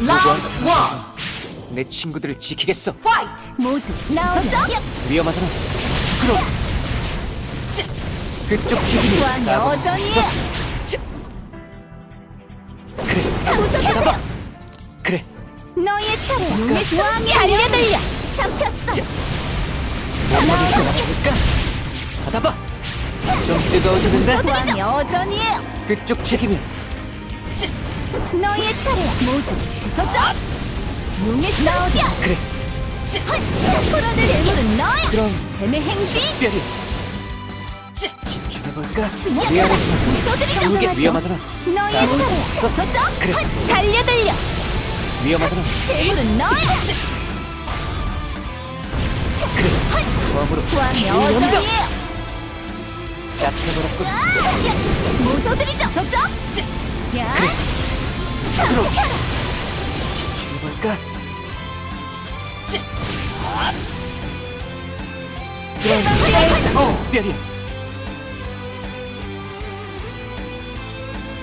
라운드 원 내 친구들을 지키겠어. 파이트 모두 나오자. 위험하잖아. 스크롤. 그쪽 죽이니 여전이에요. 그래. 잡아. 그래. 너의 차례. 눈의 왕이 달려들려. 잡혔어. 더 나갈까? 받아봐. 좀 뜨거워지는데? 왕 여전이에요. 그쪽 책임이 너의 차례야. 모두 부서져. 용의 쌍격. 그래. 재물은 너야. 그럼 뱀의 행진. 특별히 집중해볼까? 미안하지만 부숴드리죠. 죽게 위험하잖아. 너의 차례야. 부서져. 그래. 달려들려. 위험하잖아. 재물은 너야. 그래. 왕 연다. 여전이에요. 잡혀버렸군. 부숴드리죠. 부서져. 야. 삼켜라. 집중해볼까? 해방되었어. 특별히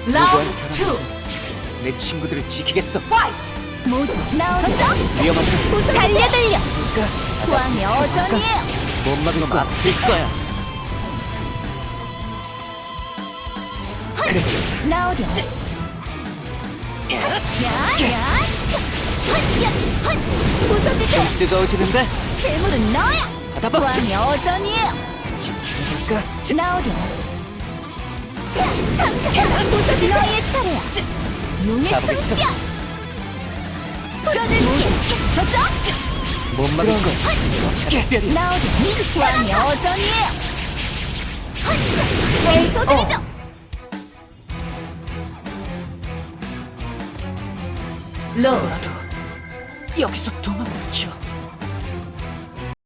라운드 사람. 투내 친구들을 지키겠어. 파이트 모두. 위험하잖아. 부서 달려들려. 볼까? 왕 여전이에요. 못 막을 거 아플 거야. 그래. 나오려. 야, 야, 부서주세요. 뜨거워지는데? 재물은 너야. 받아봐. 왕 여전이에요. 집중해볼까? 나오려. 삼켜라. 부서주세요. 너의 차례야. 용의 있어. 숨결. 풀어줄게. 부서져. 못 막을 거. 특별히 나오려. 왕 여전이에요. 부서드리죠. 로드 여기서 도망쳐.